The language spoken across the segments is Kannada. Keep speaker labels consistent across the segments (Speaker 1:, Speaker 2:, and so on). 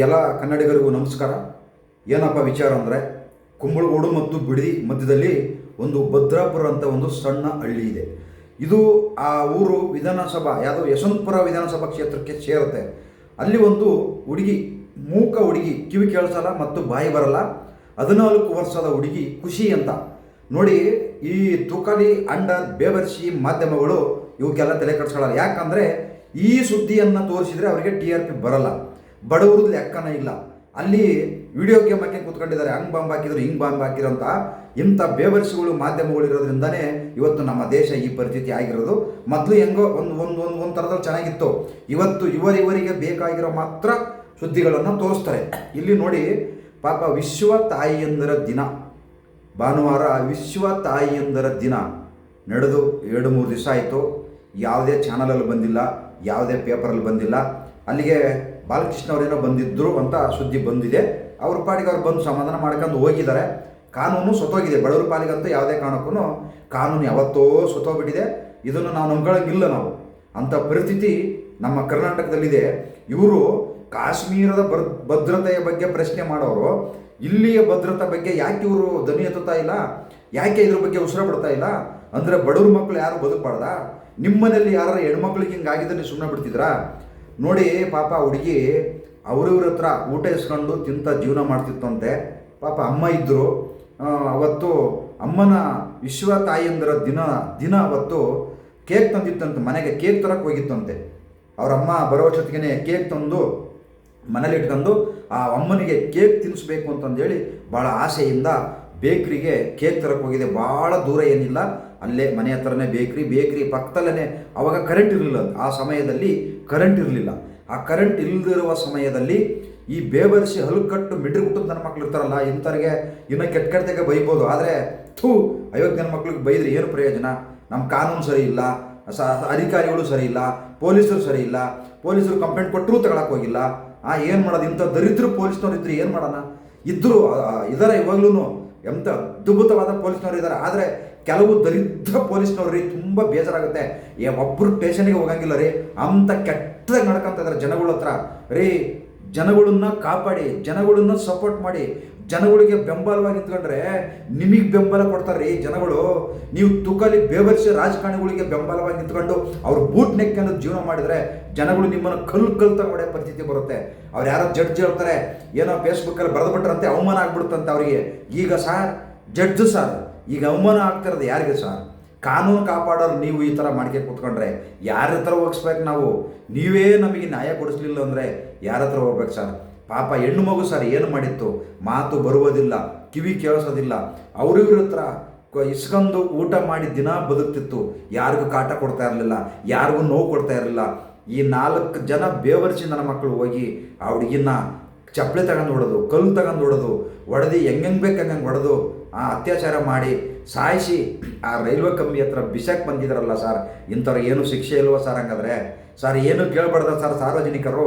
Speaker 1: ಎಲ್ಲ ಕನ್ನಡಿಗರಿಗೂ ನಮಸ್ಕಾರ. ಏನಪ್ಪ ವಿಚಾರ ಅಂದರೆ, ಕುಂಬಳಗೋಡು ಮತ್ತು ಬಿಡಿ ಮಧ್ಯದಲ್ಲಿ ಒಂದು ಭದ್ರಾಪುರ ಅಂತ ಒಂದು ಸಣ್ಣ ಹಳ್ಳಿ ಇದೆ. ಇದು ಆ ಊರು ವಿಧಾನಸಭಾ, ಯಾವುದೋ ಯಶವಂತಪುರ ವಿಧಾನಸಭಾ ಕ್ಷೇತ್ರಕ್ಕೆ ಸೇರುತ್ತೆ. ಅಲ್ಲಿ ಒಂದು ಹುಡುಗಿ, ಮೂಕ ಹುಡುಗಿ ಕಿವಿ ಕೇಳಿಸಲ್ಲ ಮತ್ತು ಬಾಯಿ ಬರಲ್ಲ. ಹದಿನಾಲ್ಕು ವರ್ಷದ ಹುಡುಗಿ ಖುಷಿ ಅಂತ. ನೋಡಿ, ಈ ತುಕಲಿ, ಅಂಡ, ಬೇವರ್ಸಿ ಮಾಧ್ಯಮಗಳು ಇವಕ್ಕೆಲ್ಲ ತಲೆ ಕೆಡಿಸ್ಕೊಳ್ಳಲ್ಲ ಯಾಕಂದರೆ ಈ ಸುದ್ದಿಯನ್ನು ತೋರಿಸಿದರೆ ಅವರಿಗೆ ಟಿ ಆರ್ ಪಿ ಬರಲ್ಲ. ಬಡವ್ರದ್ದು ಲೆಕ್ಕನ ಇಲ್ಲ. ಅಲ್ಲಿ ವಿಡಿಯೋ ಗೇಮ್ ಹಾಕಿ ಕೂತ್ಕೊಂಡಿದ್ದಾರೆ, ಹಂಗ್ ಬಾಂಬ್ ಹಾಕಿದ್ರು, ಹಿಂಗ್ ಬಾಂಬ್ ಹಾಕಿದ್ರು ಅಂತ ಇಂಥ ಬೇವರ್ಸಿಗಳು ಮಾಧ್ಯಮಗಳು ಇರೋದ್ರಿಂದನೇ ಇವತ್ತು ನಮ್ಮ ದೇಶ ಈ ಪರಿಸ್ಥಿತಿ ಆಗಿರೋದು. ಮೊದಲು ಹೆಂಗೋ ಒಂದು ಒಂದು ಒಂದು ಒಂದು ಥರದಲ್ಲಿ ಚೆನ್ನಾಗಿತ್ತು. ಇವತ್ತು ಇವರಿವರಿಗೆ ಬೇಕಾಗಿರೋ ಮಾತ್ರ ಸುದ್ದಿಗಳನ್ನು ತೋರಿಸ್ತಾರೆ. ಇಲ್ಲಿ ನೋಡಿ, ಪಾಪ ವಿಶ್ವ ತಾಯಿಯಂದರ ದಿನ. ಭಾನುವಾರ ವಿಶ್ವ ತಾಯಿಯಂದರ ದಿನ ನಡೆದು ಎರಡು, ಮೂರು ದಿವಸ ಆಯಿತು. ಯಾವುದೇ ಚಾನಲಲ್ಲಿ ಬಂದಿಲ್ಲ, ಯಾವುದೇ ಪೇಪರಲ್ಲಿ ಬಂದಿಲ್ಲ. ಅಲ್ಲಿಗೆ ಬಾಲಕೃಷ್ಣ ಅವರೇನೋ ಬಂದಿದ್ದರು ಅಂತ ಸುದ್ದಿ ಬಂದಿದೆ. ಅವ್ರ ಪಾಡಿಗೆ ಅವ್ರು ಬಂದು ಸಮಾಧಾನ ಮಾಡ್ಕೊಂಡು ಹೋಗಿದ್ದಾರೆ. ಕಾನೂನು ಸೊತೋಗಿದೆ ಬಡವರ ಪಾಲಿಗಂತೂ ಯಾವುದೇ ಕಾರಣಕ್ಕೂ ಕಾನೂನು ಯಾವತ್ತೋ ಸೊತೋಗ್ಬಿಟ್ಟಿದೆ ಇದನ್ನು ನಾವು ನಂಬ್ಕೊಳ್ಳೋಂಗಿಲ್ಲ ನಾವು. ಅಂಥ ಪರಿಸ್ಥಿತಿ ನಮ್ಮ ಕರ್ನಾಟಕದಲ್ಲಿದೆ. ಇವರು ಕಾಶ್ಮೀರದ ಬರ್ ಭದ್ರತೆಯ ಬಗ್ಗೆ ಪ್ರಶ್ನೆ ಮಾಡೋರು. ಇಲ್ಲಿಯ ಭದ್ರತೆ ಬಗ್ಗೆ ಯಾಕೆ ಇವರು ಧ್ವನಿ ಎತ್ತುತ್ತಾ ಇಲ್ಲ? ಯಾಕೆ ಇದ್ರ ಬಗ್ಗೆ ಉಸಿರು ಬಿಡ್ತಾ ಇಲ್ಲ? ಅಂದರೆ ಬಡವ್ರ ಮಕ್ಕಳು ಯಾರು ನಿಮ್ಮ ಮನೆಯಲ್ಲಿ ಯಾರು ಹೆಣ್ಮಕ್ಳಿಗೆ ಹಿಂಗೆ ನೀವು ಸುಮ್ಮನೆ ಬಿಡ್ತಿದ್ರಾ ನೋಡಿ, ಪಾಪ ಹುಡುಗಿ ಅವರಿವ್ರ ಹತ್ರ ಊಟ ಇಸ್ಕೊಂಡು ತಿಂತ ಜೀವನ ಮಾಡ್ತಿತ್ತಂತೆ. ಪಾಪ ಅಮ್ಮ ಇದ್ದರು ಅವತ್ತು ಅಮ್ಮನ ವಿಶ್ವ ತಾಯಿಯಂದರ ದಿನ ದಿನ ಅವತ್ತು ಕೇಕ್ ತಂದಿತ್ತಂತೆ, ಮನೆಗೆ ಕೇಕ್ ತರಕ್ಕೆ ಹೋಗಿತ್ತಂತೆ. ಅವ್ರ ಅಮ್ಮ ಬರೋ ಜೊತೆಗೇ ಕೇಕ್ ತಂದು ಮನೇಲಿ ಇಟ್ಕೊಂಡು, ಆ ಅಮ್ಮನಿಗೆ ಕೇಕ್ ತಿನ್ನಿಸ್ಬೇಕು ಅಂತಂದೇಳಿ ಭಾಳ ಆಸೆಯಿಂದ ಬೇಕ್ರಿಗೆ ಕೇಕ್ ತರಕ್ಕೆ ಹೋಗಿದೆ. ಭಾಳ ದೂರ ಏನಿಲ್ಲ. ಅಲ್ಲೇ ಮನೆ ಹತ್ರನೇ ಬೇಕ್ರಿ ಬೇಕ್ರಿ ಪಕ್ಕದಲ್ಲೇ ಅವಾಗ ಕರೆಂಟ್ ಇರಲಿಲ್ಲ. ಆ ಸಮಯದಲ್ಲಿ ಕರೆಂಟ್ ಇರಲಿಲ್ಲ. ಆ ಕರೆಂಟ್ ಇಲ್ಲದಿರುವ ಸಮಯದಲ್ಲಿ ಈ ಬೇಬರಿಸಿ ಹಲುಕಟ್ಟು ಮಿಡ್ರಿ ಕುಟುಂಬದ ಮಕ್ಳು ಇರ್ತಾರಲ್ಲ, ಇಂಥವ್ರಿಗೆ ಇನ್ನೂ ಕೆಟ್ಟ ಕೆಟ್ಟದಾಗೆ ಬೈಬೋದು. ಆದರೆ ಥೂ, ಐವತ್ತು ಮಕ್ಳಿಗೆ ಬೈದ್ರೆ ಏನು ಪ್ರಯೋಜನ? ನಮ್ಮ ಕಾನೂನು ಸರಿ ಇಲ್ಲ, ಸ, ಅಧಿಕಾರಿಗಳು ಸರಿ ಇಲ್ಲ, ಪೊಲೀಸರು ಸರಿ ಇಲ್ಲ, ಪೊಲೀಸರು ಕಂಪ್ಲೇಂಟ್ ಕೊಟ್ಟರೂ ತಗೊಳಕ್ಕೆ ಹೋಗಿಲ್ಲ. ಆ ಏನು ಮಾಡೋದು? ಇಂಥ ದರಿದ್ರು ಪೊಲೀಸ್ನವ್ರು ಇದ್ರೆ ಏನು ಮಾಡೋಣ? ಇದ್ದರು ಇದ್ದಾರೆ ಇವಾಗ್ಲೂ ಎಂಥ ಅದ್ಭುತವಾದ ಪೊಲೀಸ್ನವ್ರು ಇದ್ದಾರೆ ಆದರೆ ಕೆಲವು ದರಿದ್ರ ಪೊಲೀಸ್ನವ್ರು ರೀ, ತುಂಬ ಬೇಜಾರಾಗುತ್ತೆ ಏ ಒಬ್ಬರು ಸ್ಟೇಷನ್ಗೆ ಹೋಗಂಗಿಲ್ಲ ರೀ ಅಂಥ ಕೆಟ್ಟದಾಗಿ ನಡ್ಕೊಂತ ಇದ್ದಾರೆ ಜನಗಳ ಹತ್ರ. ರೀ, ಜನಗಳನ್ನ ಕಾಪಾಡಿ, ಜನಗಳನ್ನ ಸಪೋರ್ಟ್ ಮಾಡಿ, ಜನಗಳಿಗೆ ಬೆಂಬಲವಾಗಿ ನಿಂತ್ಕೊಂಡ್ರೆ ನಿಮಗೆ ಬೆಂಬಲ ಕೊಡ್ತಾರೆ ರೀ ಜನಗಳು. ನೀವು ತುಕಲಿ ಬೇವರ್ಸಿ ರಾಜಕಾರಣಿಗಳಿಗೆ ಬೆಂಬಲವಾಗಿ ನಿಂತ್ಕೊಂಡು ಅವ್ರ ಬೂಟ್ ನೆಕ್ಕನ್ನು ಜೀವನ ಮಾಡಿದರೆ ಜನಗಳು ನಿಮ್ಮನ್ನು ಕಲ್ಲು ಕಲ್ತ ಹೊಡೆ ಪರಿಸ್ಥಿತಿ ಬರುತ್ತೆ. ಅವ್ರು ಯಾರೋ ಜಡ್ಜ್ ಹೇಳ್ತಾರೆ, ಏನೋ ಫೇಸ್ಬುಕ್ಕಲ್ಲಿ ಬರೆದು ಬಿಟ್ರಂತೆ ಅವಮಾನ ಆಗ್ಬಿಡುತ್ತಂತೆ ಅವರಿಗೆ. ಈಗ ಸಾರ್ ಜಡ್ಜ್ ಸರ್ ಈಗ ಅವಮಾನ ಆಗ್ತಿರೋದು ಯಾರಿಗೆ ಸರ್? ಕಾನೂನು ಕಾಪಾಡೋರು ನೀವು ಈ ಥರ ಮಾಡ್ಕೆ ಕೂತ್ಕೊಂಡ್ರೆ ಯಾರ ಹತ್ರ ಹೋಗಿಸ್ಬೇಕು ನಾವು? ನೀವೇ ನಮಗೆ ನ್ಯಾಯ ಕೊಡಿಸ್ಲಿಲ್ಲ ಅಂದರೆ ಯಾರ ಹತ್ರ ಹೋಗ್ಬೇಕು ಸರ್? ಪಾಪ ಹೆಣ್ಣು ಮಗು ಸರ್ ಏನು ಮಾಡಿತ್ತು? ಮಾತು ಬರುವುದಿಲ್ಲ, ಕಿವಿ ಕೇಳಿಸೋದಿಲ್ಲ. ಅವ್ರಿಗ್ರ ಹತ್ರ ಇಸ್ಕೊಂಡು ಊಟ ಮಾಡಿ ದಿನ ಬದುಕ್ತಿತ್ತು. ಯಾರಿಗೂ ಕಾಟ ಕೊಡ್ತಾ ಇರಲಿಲ್ಲ, ಯಾರಿಗೂ ನೋವು ಕೊಡ್ತಾ ಇರಲಿಲ್ಲ. ಈ ನಾಲ್ಕು ಜನ ಬೇವರ್ಸಿ ನನ್ನ ಮಕ್ಕಳು ಹೋಗಿ ಆ ಹುಡುಗಿನ ಚಪ್ಪಲಿ ತಗೊಂಡು ಹೊಡೆದು, ಕಲ್ಲು ತಗೊಂಡು ಹೊಡೆದು ಹೊಡೆದು ಹೆಂಗೆ ಬೇಕು ಹಂಗಂಗೆ ಹೊಡೆದು, ಆ ಅತ್ಯಾಚಾರ ಮಾಡಿ ಸಾಯಿಸಿ ಆ ರೈಲ್ವೆ ಕಂಬಿ ಹತ್ರ ಬಿಸಾಕ್ ಬಂದಿದ್ದಾರಲ್ಲ ಸರ್, ಇಂಥವ್ರು ಏನು ಶಿಕ್ಷೆ ಇಲ್ವ ಸರ್ ಹಂಗಾದ್ರೆ? ಸರ್ ಏನು ಕೇಳಬಾರ್ದ ಸರ್ ಸಾರ್ವಜನಿಕರು?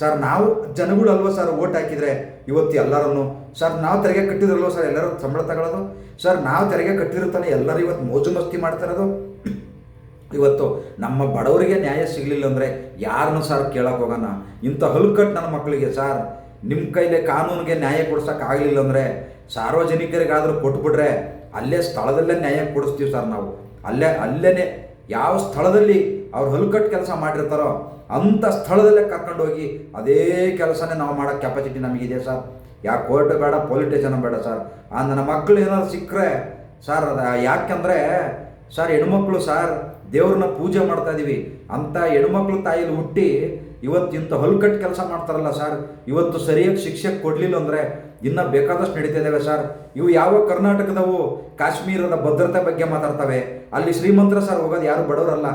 Speaker 1: ಸರ್ ನಾವು ಜನಗಳು ಅಲ್ವ ಸರ್ ಓಟ್ ಹಾಕಿದರೆ ಇವತ್ತು ಎಲ್ಲರನ್ನು? ಸರ್ ನಾವು ತೆರಿಗೆ ಕಟ್ಟಿದ್ರಲ್ವ ಸರ್ ಎಲ್ಲರೂ ಸಂಬಳ ತಗೊಳ್ಳೋದು ಸರ್ ನಾವು ತೆರಿಗೆ ಕಟ್ಟಿರ್ತಾನೆ ಎಲ್ಲರೂ ಇವತ್ತು ಮೋಜು ಮಸ್ತಿ ಮಾಡ್ತಿರೋದು ಇವತ್ತು ನಮ್ಮ ಬಡವರಿಗೆ ನ್ಯಾಯ ಸಿಗಲಿಲ್ಲ ಅಂದರೆ ಯಾರನ್ನು ಸರ್ ಕೇಳೋಕ್ಕೋಗೋಣ ಹೋಗೋಣ. ಇಂಥ ಹಲ್ಕಟ್ಟು ನನ್ನ ಮಕ್ಕಳಿಗೆ ಸರ್. ನಿಮ್ಮ ಕೈಲಿ ಕಾನೂನಿಗೆ ನ್ಯಾಯ ಕೊಡ್ಸೋಕ್ಕಾಗಲಿಲ್ಲ ಅಂದರೆ ಸಾರ್ವಜನಿಕರಿಗಾದರೂ ಕೊಟ್ಬಿಟ್ರೆ ಅಲ್ಲೇ ಸ್ಥಳದಲ್ಲೇ ನ್ಯಾಯ ಕೊಡಿಸ್ತೀವಿ ಸರ್ ನಾವು. ಅಲ್ಲೇ ಅಲ್ಲೇ ಯಾವ ಸ್ಥಳದಲ್ಲಿ ಅವ್ರು ಹೊಲ್ಕಟ್ಟು ಕೆಲಸ ಮಾಡಿರ್ತಾರೋ ಅಂಥ ಸ್ಥಳದಲ್ಲೇ ಕರ್ಕೊಂಡೋಗಿ ಅದೇ ಕೆಲಸನೇ ನಾವು ಮಾಡೋ ಕೆಪಾಸಿಟಿ ನಮಗಿದೆ ಸರ್. ಯಾವ ಕೋರ್ಟ್ ಬೇಡ ಪೊಲೀಸ್ ಸ್ಟೇಷನ್ ಬೇಡ ಸರ್. ಆ ನನ್ನ ಮಕ್ಕಳು ಏನಾದ್ರು ಸಿಕ್ಕರೆ ಸರ್, ಅದು ಯಾಕೆಂದರೆ ಸರ್ ಹೆಣ್ಮಕ್ಳು ಸರ್ ದೇವ್ರನ್ನ ಪೂಜೆ ಮಾಡ್ತಾ ಇದೀವಿ. ಅಂಥ ಹೆಣ್ಮಕ್ಳು ತಾಯಿಲಿ ಹುಟ್ಟಿ ಇವತ್ತು ಇಂಥ ಹೊಲ್ಕಟ್ಟು ಕೆಲಸ ಮಾಡ್ತಾರಲ್ಲ ಸರ್, ಇವತ್ತು ಸರಿಯಾಗಿ ಶಿಕ್ಷೆ ಕೊಡಲಿಲ್ಲ ಅಂದರೆ ಇನ್ನೂ ಬೇಕಾದಷ್ಟು ನಡೀತಾ ಇದ್ದಾವೆ ಸರ್. ಇವು ಯಾವ ಕರ್ನಾಟಕದವು ಕಾಶ್ಮೀರದ ಭದ್ರತೆ ಬಗ್ಗೆ ಮಾತಾಡ್ತವೆ. ಅಲ್ಲಿ ಶ್ರೀಮಂತರ ಸರ್ ಹೋಗೋದು ಯಾರು ಬಡವರಲ್ಲ.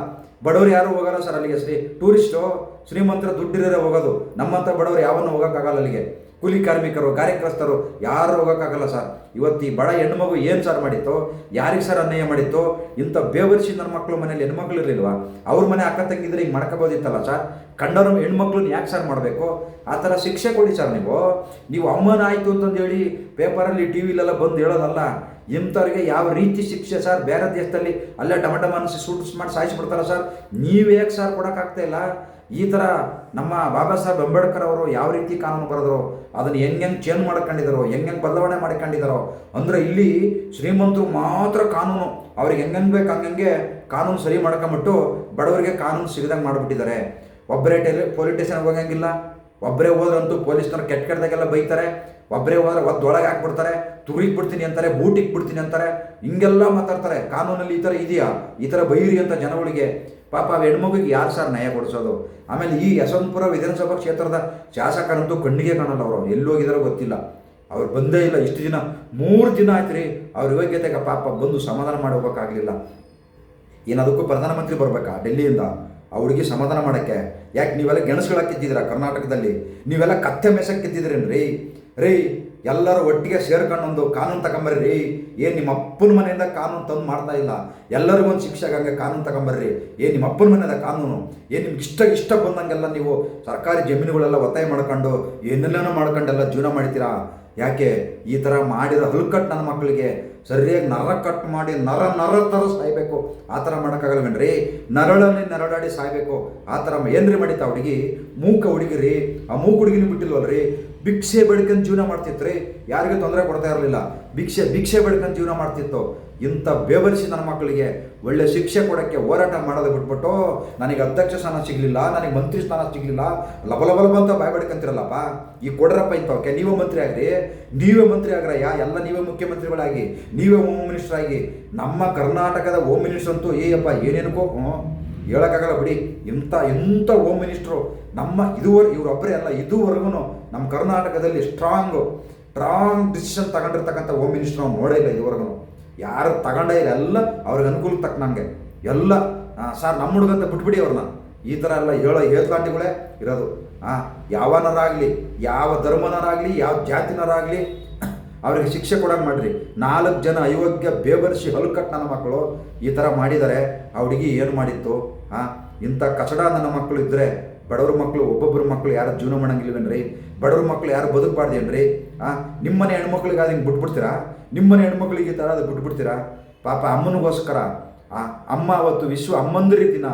Speaker 1: ಬಡವರು ಯಾರು ಹೋಗಲ್ಲ ಸರ್ ಅಲ್ಲಿಗೆ ಶ್ರೀ, ಟೂರಿಸ್ಟು ಶ್ರೀಮಂತರ ದುಡ್ಡಿರೋರೆ ಹೋಗೋದು. ನಮ್ಮಂಥ ಬಡವರು ಯಾವನ್ನು ಹೋಗೋಕ್ಕಾಗಲ್ಲ ಅಲ್ಲಿಗೆ. ಕೂಲಿ ಕಾರ್ಮಿಕರು, ಕಾರ್ಯಕರ್ತರು, ಯಾರು ಹೋಗೋಕ್ಕಾಗಲ್ಲ ಸರ್. ಇವತ್ತು ಈ ಬಡ ಹೆಣ್ಮಗು ಏನು ಸರ್ ಮಾಡಿತ್ತು? ಯಾರಿಗೆ ಸರ್ ಅನ್ಯಾಯ ಮಾಡಿತ್ತು? ಇಂಥ ಬೇವರಿಸಿ ನನ್ನ ಮಕ್ಕಳು ಮನೇಲಿ ಹೆಣ್ಮಕ್ಳು ಇರಲಿಲ್ವಾ? ಅವ್ರ ಮನೆ ಅಕ್ಕ ತಂಗಿದ್ರೆ ಈಗ ಮಾಡ್ಕೋಬೋದಿತ್ತಲ್ಲ ಸರ್? ಕಂಡವ್ರ ಹೆಣ್ಮಕ್ಳನ್ನ ಯಾಕೆ ಸರ್ ಮಾಡಬೇಕು? ಆ ಥರ ಶಿಕ್ಷೆ ಕೊಡಿ ಸರ್ ನೀವು. ನೀವು ಅಮ್ಮನ ಆಯಿತು ಅಂತಂದೇಳಿ ಪೇಪರಲ್ಲಿ, ಟಿ ವಿಲೆಲ್ಲ ಬಂದು ಹೇಳೋದಲ್ಲ. ಇಂಥವ್ರಿಗೆ ಯಾವ ರೀತಿ ಶಿಕ್ಷೆ ಸರ್? ಬೇರೆ ದೇಶದಲ್ಲಿ ಅಲ್ಲೇ ಟಮಟಮ ಅನಿಸಿ ಸೂಟ್ಸ್ ಮಾಡಿ ಸಾಯಿಸ್ಬಿಡ್ತಾರ ಸರ್? ನೀವು ಯಾಕೆ ಸರ್ ಕೊಡೋಕ್ಕಾಗ್ತಾ ಇಲ್ಲ? ಈ ಥರ ನಮ್ಮ ಬಾಬಾ ಸಾಹೇಬ್ ಅಂಬೇಡ್ಕರ್ ಅವರು ಯಾವ ರೀತಿ ಕಾನೂನು ಬರೆದ್ರು, ಅದನ್ನು ಹೆಂಗೆ ಹೆಂಗೆ ಚೇಂಜ್ ಮಾಡ್ಕೊಂಡಿದ್ದಾರೋ ಹೆಂಗೆ ಹೆಂಗೆ ಬದಲಾವಣೆ ಮಾಡ್ಕೊಂಡಿದ್ದಾರೋ ಅಂದರೆ ಇಲ್ಲಿ ಶ್ರೀಮಂತರು ಮಾತ್ರ ಕಾನೂನು, ಅವ್ರಿಗೆ ಹೆಂಗೆ ಬೇಕು ಹಂಗಂಗೆ ಕಾನೂನು ಸರಿ ಮಾಡ್ಕೊಂಬಿಟ್ಟು ಬಡವರಿಗೆ ಕಾನೂನು ಸಿಗದಂಗೆ ಮಾಡಿಬಿಟ್ಟಿದ್ದಾರೆ. ಒಬ್ಬರೇ ಟೆಲಿ, ಪೊಲೀಸ್ ಸ್ಟೇಷನ್ಗೆ ಹೋಗಂಗಿಲ್ಲ ಒಬ್ಬರೇ ಹೋದ್ರಂತೂ ಪೊಲೀಸ್ನವ್ರು ಕೆಟ್ಟ ಕೆಟ್ಟದಾಗೆಲ್ಲ ಬೈತಾರೆ ಒಬ್ಬರೇ ಹೋದ್ರೆ ಒದ್ದೊಳಗೆ ಹಾಕ್ಬಿಡ್ತಾರೆ ತುರಿಗೆ ಬಿಡ್ತೀನಿ ಅಂತಾರೆ, ಬೂಟಿಗೆ ಬಿಡ್ತೀನಿ ಅಂತಾರೆ, ಹಿಂಗೆಲ್ಲ ಮಾತಾಡ್ತಾರೆ. ಕಾನೂನಲ್ಲಿ ಈ ಥರ ಇದೆಯಾ? ಈ ಥರ ಬೈರಿ ಅಂತ ಜನಗಳಿಗೆ. ಪಾಪ ಹೆಣ್ಮಗುಗೆ ಯಾರು ಸರ್ ನಯ ಕೊಡಿಸೋದು? ಆಮೇಲೆ ಈ ಯಶವಂತಪುರ ವಿಧಾನಸಭಾ ಕ್ಷೇತ್ರದ ಶಾಸಕರಂತೂ ಕಣ್ಣಿಗೆ ಕಾಣಲ್ಲ ಅವರು. ಎಲ್ಲಿ ಹೋಗಿದಾರೋ ಗೊತ್ತಿಲ್ಲ. ಅವ್ರು ಬಂದೇ ಇಲ್ಲ. ಇಷ್ಟು ದಿನ, ಮೂರು ದಿನ ಆಯ್ತು ರೀ ಅವ್ರ ಯೋಗ್ಯತೆಗೆ ಪಾಪ ಬಂದು ಸಮಾಧಾನ ಮಾಡಿ ಹೋಗೋಕ್ಕಾಗಲಿಲ್ಲ ಏನದಕ್ಕೂ ಪ್ರಧಾನಮಂತ್ರಿ ಬರಬೇಕಾ ಡೆಲ್ಲಿಯಿಂದ? ಅವ್ರಿಗೆ ಸಮಾಧಾನ ಮಾಡೋಕ್ಕೆ. ಯಾಕೆ ನೀವೆಲ್ಲ ಗೆಣಸುಗಳಕ್ಕೆ ಕಿತ್ತಿದ್ದೀರಾ ಕರ್ನಾಟಕದಲ್ಲಿ? ನೀವೆಲ್ಲ ಕತ್ತೆ ಮೆಸಕ್ಕೆ ರೀ ರೀ ಎಲ್ಲರೂ ಒಟ್ಟಿಗೆ ಸೇರ್ಕೊಂಡೊಂದು ಕಾನೂನು ತಗೊಂಬರ್ರಿ. ಏನು ನಿಮ್ಮ ಅಪ್ಪನ ಮನೆಯಿಂದ ಕಾನೂನು ತಂದು ಮಾಡ್ತಾ ಇಲ್ಲ. ಎಲ್ಲರಿಗೂ ಒಂದು ಶಿಕ್ಷೆ ಆಗಂಗೆ ಕಾನೂನು ತಗೊಂಬರ್ರಿ. ಏನು ನಿಮ್ಮ ಅಪ್ಪನ ಮನೆಯಿಂದ ಕಾನೂನು. ಏನು ನಿಮ್ಗೆ ಇಷ್ಟ ಇಷ್ಟ ಬಂದಂಗೆಲ್ಲ ನೀವು ಸರ್ಕಾರಿ ಜಮೀನುಗಳೆಲ್ಲ ಒತ್ತಾಯ ಮಾಡ್ಕೊಂಡು, ಏನೆಲ್ಲನೂ ಮಾಡ್ಕೊಂಡೆಲ್ಲ ಜೀವನ ಮಾಡ್ತೀರಾ? ಯಾಕೆ? ಈ ಥರ ಮಾಡಿರೋ ಹಲ್ಕಟ್ಟು ನನ್ನ ಮಕ್ಕಳಿಗೆ ಸರಿಯಾಗಿ ನರ ಕಟ್ ಮಾಡಿ, ನರ ನರ ಥರ ಸಾಯ್ಬೇಕು. ಆ ಥರ ಮಾಡೋಕ್ಕಾಗಲ್ವೇನ್ರಿ ನರಳಲ್ಲಿ ನರಳಾಡಿ ಸಾಯ್ಬೇಕು. ಆ ಥರ ಏನ್ರಿ ಮಾಡಿತ್ತ ಹುಡುಗಿ? ಮೂಕ ಹುಡುಗಿ ರೀ ಆ ಮೂಕ ಹುಡುಗಿನ ಬಿಟ್ಟಿಲ್ವಲ್ರಿ? ಭಿಕ್ಷೆ ಬೆಳ್ಕೊಂಡು ಜೀವನ ಮಾಡ್ತಿತ್ತು ಯಾರಿಗೂ ತೊಂದರೆ ಕೊಡ್ತಾ ಇರಲಿಲ್ಲ. ಭಿಕ್ಷೆ ಭಿಕ್ಷೆ ಬೆಳ್ಕೊಂಡು ಜೀವನ ಮಾಡ್ತಿತ್ತು. ಇಂಥ ಬೇಬರಿಸಿ ನನ್ನ ಮಕ್ಕಳಿಗೆ ಒಳ್ಳೆ ಶಿಕ್ಷೆ ಕೊಡೋಕ್ಕೆ ಹೋರಾಟ ಮಾಡೋದು ಬಿಟ್ಬಿಟ್ಟು ನನಗೆ ಅಧ್ಯಕ್ಷ ಸ್ಥಾನ ಸಿಗಲಿಲ್ಲ, ನನಗೆ ಮಂತ್ರಿ ಸ್ಥಾನ ಸಿಗಲಿಲ್ಲ. ಲಬಲಬಲಬ ಲಬ ಲಬ ಅಂತ ಭಯ ಬಡ್ಕಂತಿರಲ್ಲಪ್ಪ. ಈ ಕೊಡ್ರಪ್ಪ ಓಕೆ ನೀವೇ ಮಂತ್ರಿ ಆಗ್ರಿ. ನೀವೇ ಮಂತ್ರಿ ಆಗ್ರಯ್ಯ. ಎಲ್ಲ ನೀವೇ ಮುಖ್ಯಮಂತ್ರಿಗಳಾಗಿ, ನೀವೇ ಹೋಮ್ ಮಿನಿಸ್ಟರ್ ಆಗಿ. ನಮ್ಮ ಕರ್ನಾಟಕದ ಹೋಮ್ ಮಿನಿಸ್ಟರ್ ಅಂತೂ ಏಯಪ್ಪ, ಏನೇನಕ್ಕೋ ಹೇಳೋಕ್ಕಾಗಲ್ಲ ಬಿಡಿ. ಇಂಥ ಎಂಥ ಹೋಮ್ ಮಿನಿಸ್ಟ್ರು ನಮ್ಮ ಇದುವರೆ ಇವರೊಬ್ಬರೇ ಅಲ್ಲ ಇದುವರೆಗೂ ನಮ್ಮ ಕರ್ನಾಟಕದಲ್ಲಿ ಸ್ಟ್ರಾಂಗು ಸ್ಟ್ರಾಂಗ್ ಡಿಸಿಷನ್ ತಗೊಂಡಿರ್ತಕ್ಕಂಥ ಹೋಮ್ ಮಿನಿಸ್ಟ್ರ್ ನಾವು ನೋಡೇ ಇಲ್ಲ ಇದುವರೆಗೂ ಯಾರು ತಗೊಂಡೇ ಇಲ್ಲ, ಎಲ್ಲ ಅವ್ರಿಗೆ ಅನುಕೂಲಕ್ಕೆ ತಕ್ಕನಂಗೆ ಎಲ್ಲ ಸರ್ ನಮ್ಮ ಹುಡುಗಂತ ಬಿಟ್ಬಿಡಿ ಅವ್ರನ್ನ ಈ ಥರ ಎಲ್ಲ ಹೇಳೋ ಹೇಳ್ತಾಂಡಿಗಳೇ ಇರೋದು. ಹಾಂ ಯಾವನರಾಗಲಿ, ಯಾವ ಧರ್ಮನರಾಗಲಿ, ಯಾವ ಜಾತಿನರಾಗಲಿ ಅವ್ರಿಗೆ ಶಿಕ್ಷೆ ಕೊಡೋಕೆ ಮಾಡ್ರಿ. ನಾಲ್ಕು ಜನ ಅಯೋಗ್ಯ ಬೇಬರ್ಸಿ ಹಲ್ಕಟ್ಟು ನನ್ನ ಮಕ್ಕಳು. ಈ ಥರ ಮಾಡಿದ್ದಾರೆ ಆ ಹುಡುಗಿ ಏನು ಮಾಡಿತ್ತು? ಹಾಂ? ಇಂಥ ಕಚಡ ನನ್ನ ಮಕ್ಕಳು ಇದ್ದರೆ ಬಡವ್ರ ಮಕ್ಕಳು ಒಬ್ಬೊಬ್ಬರ ಮಕ್ಕಳು ಯಾರು ಜೀವನ ಮಾಡಂಗಿಲ್ವೇನ್ರಿ ಬಡವ್ರ ಮಕ್ಕಳು ಯಾರು ಬದುಕಬಾರ್ದೇನ್ರಿ? ಹಾಂ ನಿಮ್ಮನೆ ಹೆಣ್ಮಕ್ಳಿಗೆ ಅದು ಹಿಂಗೆ ಬಿಟ್ಬಿಡ್ತೀರಾ? ನಿಮ್ಮನೆ ಹೆಣ್ಮಕ್ಳಿಗೆ ಥರ ಅದು ಬಿಟ್ಬಿಡ್ತೀರಾ? ಪಾಪ ಅಮ್ಮನಿಗೋಸ್ಕರ, ಆ, ಅಮ್ಮ ಅವತ್ತು ವಿಶ್ವ ಅಮ್ಮಂದಿರ ದಿನ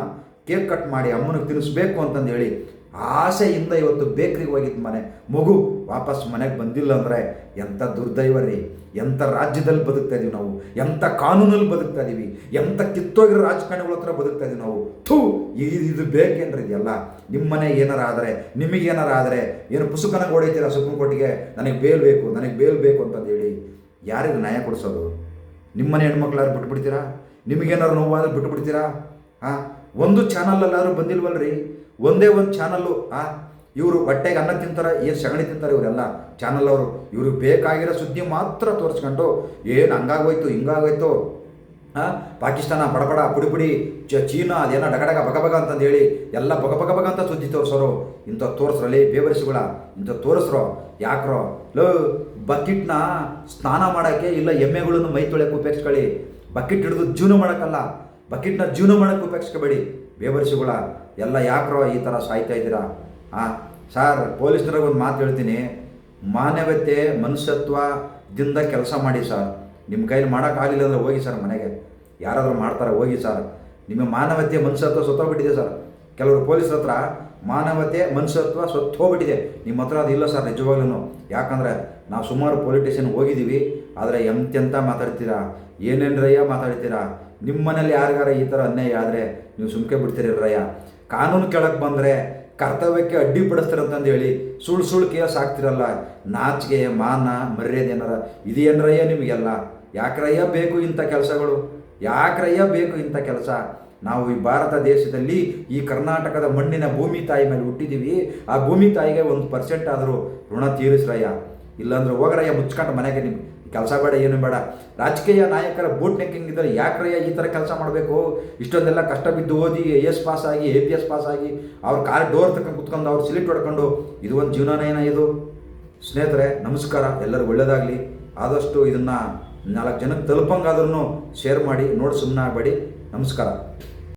Speaker 1: ಕೇಕ್ ಕಟ್ ಮಾಡಿ ಅಮ್ಮನಿಗೆ ತಿನ್ನಿಸ್ಬೇಕು ಅಂತಂದು ಹೇಳಿ ಆಸೆಯಿಂದ ಇವತ್ತು ಬೇಕ್ರಿಗೆ ಹೋಗಿದ್ದು ಮನೆ. ಮಗು ವಾಪಸ್ ಮನೆಗೆ ಬಂದಿಲ್ಲ ಅಂದರೆ ಎಂಥ ದುರ್ದೈವ ರೀ? ಎಂಥ ರಾಜ್ಯದಲ್ಲಿ ಬದುಕ್ತಾ ಇದೀವಿ ನಾವು? ಎಂಥ ಕಾನೂನಲ್ಲಿ ಬದುಕ್ತಾ ಇದ್ದೀವಿ ಎಂಥ ಕಿತ್ತೋಗಿರೋ ರಾಜಕಾರಣಿಗಳ ಹತ್ರ ಬದುಕ್ತಾ ಇದೀವಿ ನಾವು? ಥೂ ಇದು ಇದು ಬೇಕೇನ್ರಿ ನಿಮ್ಮ ಮನೆ ಏನಾರ ಆದರೆ, ನಿಮಗೆ ಏನಾರ ಆದರೆ, ಏನು ಪುಸ್ತಕನ ಹೊಡಿತೀರಾ ಸುಪ್ರೀಂ ಕೋರ್ಟಿಗೆ ನನಗೆ ಬೇಲ್ ಬೇಕು, ನನಗೆ ಬೇಲ್ ಬೇಕು ಅಂತಂದು ಹೇಳಿ ಯಾರಿಗೆ ನ್ಯಾಯ ಕೊಡಿಸೋದು? ನಿಮ್ಮನೆ ಹೆಣ್ಮಕ್ಳಾರು ಬಿಟ್ಬಿಡ್ತೀರಾ? ನಿಮಗೇನಾದ್ರು ನೋವಾದ್ರೆ ಬಿಟ್ಬಿಡ್ತೀರಾ? ಹಾಂ ಒಂದು ಚಾನಲಲ್ಲಾದ್ರೂ ಬಂದಿಲ್ವಲ್ರಿ? ಒಂದೇ ಒಂದು ಚಾನಲ್ಲು ಆ ಇವರು ಹೊಟ್ಟೆಗೆ ಅನ್ನ ತಿಂತಾರೆ, ಏನು ಸಗಣಿ ತಿಂತಾರೆ ಇವರೆಲ್ಲ. ಚಾನಲ್ ಅವರು ಇವರು ಬೇಕಾಗಿರೋ ಸುದ್ದಿ ಮಾತ್ರ ತೋರಿಸ್ಕೊಂಡು, ಏನು ಹಂಗಾಗೋಯ್ತು, ಹಿಂಗಾಗೋಯ್ತು ಹಾಂ ಪಾಕಿಸ್ತಾನ ಬಡಬಡ ಪುಡಿ ಪುಡಿ ಚ ಚೀನಾ, ಅದೇನೋ ಡಗಡಗ, ಬಗಬಗ ಬಗ ಅಂತಂದು ಹೇಳಿ, ಎಲ್ಲ ಬಗಬಗ ಬಗ ಬಗ ಅಂತ ಸುದ್ದಿ ತೋರಿಸೋರು. ಇಂಥ ತೋರಿಸ್ರಲ್ಲಿ ಬೇವರಿಸಿಗಳ, ಇಂಥ ತೋರಿಸ್ರೋ, ಯಾಕ್ರೋ? ಲೋ, ಬಕೆಟ್ನ ಸ್ನಾನ ಮಾಡೋಕ್ಕೆ ಇಲ್ಲ ಎಮ್ಮೆಗಳನ್ನು ಮೈ ತೊಳೆಯೋಕ್ಕೆ ಉಪಯೋಗಿಸ್ಕೊಳ್ಳಿ. ಬಕೆಟ್ ಹಿಡಿದು ಜೀವನ ಮಾಡೋಕ್ಕಲ್ಲ. ಬಕೆಟ್ನ ಜೀವನ ಮಾಡೋಕ್ಕೆ ಉಪಯೋಗಿಸ್ಕೋಬೇಡಿ. ಬೇವರಿಸಿಗಳ, ಎಲ್ಲ ಯಾಕ್ರೋ ಈ ಥರ ಸಾಯ್ತಾ ಇದ್ದೀರಾ? ಹಾಂ ಸರ್, ಪೊಲೀಸ್ನವ್ರಿಗೆ ಒಂದು ಮಾತು ಹೇಳ್ತೀನಿ. ಮಾನವತೆ ಮನುಷ್ಯತ್ವದಿಂದ ಕೆಲಸ ಮಾಡಿ ಸರ್. ನಿಮ್ಮ ಕೈಲಿ ಮಾಡೋಕ್ಕಾಗಲಿಲ್ಲ ಅಂದರೆ ಹೋಗಿ ಸರ್ ಮನೆಗೆ. ಯಾರಾದರೂ ಮಾಡ್ತಾರೆ ಹೋಗಿ ಸರ್. ನಿಮ್ಮ ಮಾನವತೆ, ಮನುಷ್ಯತ್ವ ಸತ್ತೋಗ್ಬಿಟ್ಟಿದೆ ಸರ್. ಕೆಲವರು ಪೊಲೀಸ್ರ ಹತ್ರ ಮಾನವತೆ, ಮನುಷ್ಯತ್ವ ಸತ್ತು ಹೋಗ್ಬಿಟ್ಟಿದೆ. ನಿಮ್ಮ ಹತ್ರ ಅದು ಇಲ್ಲ ಸರ್ ನಿಜವಾಗ್ಲೂ ಯಾಕಂದರೆ ನಾವು ಸುಮಾರು ಪೊಲೀಸ್ ಸ್ಟೇಷನ್ ಹೋಗಿದ್ದೀವಿ ಆದರೆ ಎಂತೆಂತ ಮಾತಾಡ್ತೀರಾ? ಏನೇನ್ರಯ್ಯ ಮಾತಾಡ್ತೀರಾ? ನಿಮ್ಮ ಮನೇಲಿ ಯಾರಿಗಾರ ಈ ಥರ ಅನ್ಯಾಯ ಆದರೆ ನೀವು ಸುಮ್ಕೆ ಬಿಡ್ತೀರಯ್ಯ ಕಾನೂನು ಕೆಳಗೆ ಬಂದರೆ ಕರ್ತವ್ಯಕ್ಕೆ ಅಡ್ಡಿಪಡಿಸ್ತೀರಂತಂದು ಹೇಳಿ ಸುಳ್ಳು ಸುಳ್ಳು ಕೇಸ್ ಆಗ್ತಿರಲ್ಲ ನಾಚಿಗೆ ಮಾನ, ಮರ್ಯಾದೆ ಏನಾರ ಏನರಯ್ಯ ನಿಮಗೆಲ್ಲ? ಯಾಕ್ರಯ್ಯ ಬೇಕು ಇಂಥ ಕೆಲಸಗಳು? ಯಾಕ್ರಯ್ಯ ಬೇಕು ಇಂಥ ಕೆಲಸ? ನಾವು ಈ ಭಾರತ ದೇಶದಲ್ಲಿ ಈ ಕರ್ನಾಟಕದ ಮಣ್ಣಿನ ಭೂಮಿ ತಾಯಿ ಮೇಲೆ ಹುಟ್ಟಿದ್ದೀವಿ ಆ ಭೂಮಿ ತಾಯಿಗೆ ಒಂದು ಪರ್ಸೆಂಟ್ ಆದರೂ ಋಣ ತೀರಿಸ್ರಯ್ಯ. ಇಲ್ಲಾಂದ್ರೆ ಹೋಗ್ರಯ್ಯ ಮುಚ್ಕೊಂಡು ಮನೆಗೆ ನಿಮ್ಮ ಕೆಲಸ ಬೇಡ, ಏನು ಬೇಡ. ರಾಜಕೀಯ ನಾಯಕರ ಬೂಟ್ ನೆಕ್ಕಿಂಗ್ ಇದ್ದರೆ ಯಾಕ್ರಯ್ಯ ಈ ಥರ ಕೆಲಸ ಮಾಡಬೇಕು? ಇಷ್ಟೊಂದೆಲ್ಲ ಕಷ್ಟ ಬಿದ್ದು ಓದಿ ಎ ಎಸ್ ಪಾಸ್ ಆಗಿ ಎ ಪಿ ಎಸ್ ಪಾಸ್ ಆಗಿ, ಅವ್ರ ಕಾರ್ ಡೋರ್ ತಕ್ಕ ಕುತ್ಕೊಂಡು ಅವ್ರು ಸಿಲಿಟ್ ಹೊಡ್ಕೊಂಡು, ಇದು ಒಂದು ಜೀವನನೇನ ಇದು. ಸ್ನೇಹಿತರೆ, ನಮಸ್ಕಾರ. ಎಲ್ಲರಿಗೂ ಒಳ್ಳೆಯದಾಗಲಿ ಆದಷ್ಟು ಇದನ್ನು ನಾಲ್ಕು ಜನಕ್ಕೆ ತಲುಪಂಗಾದ್ರೂ ಶೇರ್ ಮಾಡಿ, ನೋಡಿ ಸುಮ್ಮನೆ ಆಗಬೇಡಿ. ನಮಸ್ಕಾರ.